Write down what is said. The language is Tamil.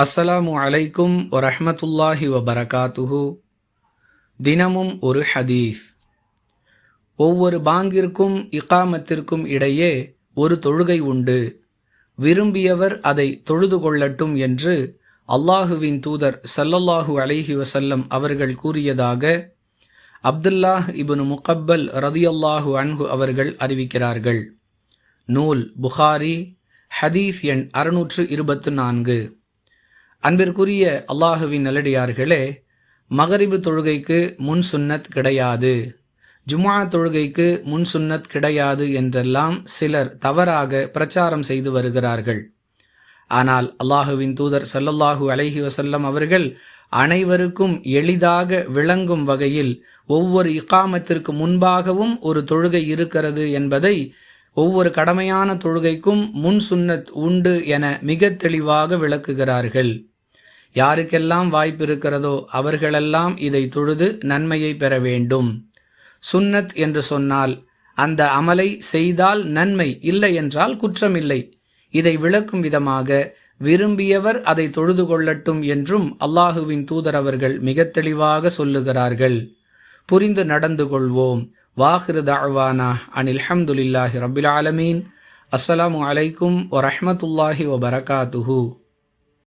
அஸ்ஸலாமு அலைக்கும் வரஹ்மத்துல்லாஹி வபரகாத்துஹு. தினமும் ஒரு ஹதீஸ். ஒவ்வொரு பாங்கிற்கும் இகாமத்திற்கும் இடையே ஒரு தொழுகை உண்டு. விரும்பியவர் அதை தொழுது கொள்ளட்டும் என்று அல்லாஹுவின் தூதர் சல்லல்லாஹு அலைஹி வசல்லம் அவர்கள் கூறியதாக அப்துல்லாஹ் இபுன் முகப்பல் ரதியல்லாஹு அன்ஹு அவர்கள் அறிவிக்கிறார்கள். நூல் புகாரி ஹதீஸ் எண் அறுநூற்று இருபத்து நான்கு. அன்பிற்குரிய அல்லாஹுவின் நல்லடியார்களே மகரிபு தொழுகைக்கு முன் சுன்னத் கிடையாது. ஜுமா தொழுகைக்கு முன் சுன்னத் கிடையாது என்றெல்லாம் சிலர் தவறாக பிரச்சாரம் செய்து வருகிறார்கள். ஆனால் அல்லாஹுவின் தூதர் சல்லல்லாஹு அலஹி வசல்லம் அவர்கள் அனைவருக்கும் எளிதாக விளங்கும் வகையில் ஒவ்வொரு இக்காமத்திற்கு முன்பாகவும் ஒரு தொழுகை இருக்கிறது என்பதை ஒவ்வொரு கடமையான தொழுகைக்கும் முன் சுன்னத் உண்டு என மிக தெளிவாக விளக்குகிறார்கள். யாருக்கெல்லாம் வாய்ப்பு இருக்கிறதோ அவர்களெல்லாம் இதை தொழுது நன்மையை பெற வேண்டும். சுன்னத் என்று சொன்னால் அந்த அமலை செய்தால் நன்மை இல்லை என்றால் குற்றமில்லை. இதை விளக்கும் விதமாக விரும்பியவர் அதை தொழுது கொள்ளட்டும் என்றும் அல்லாஹுவின் தூதர் அவர்கள் மிக தெளிவாக சொல்லுகிறார்கள். புரிந்து நடந்து கொள்வோம். வாஹிரு தாழ்வானா அனில் ஹம்துலில்லாஹி ரபில் ஆலமீன். அஸ்ஸலாமு அலைக்கும் வரஹமத்துல்லாஹி வபரகாத்துஹூ.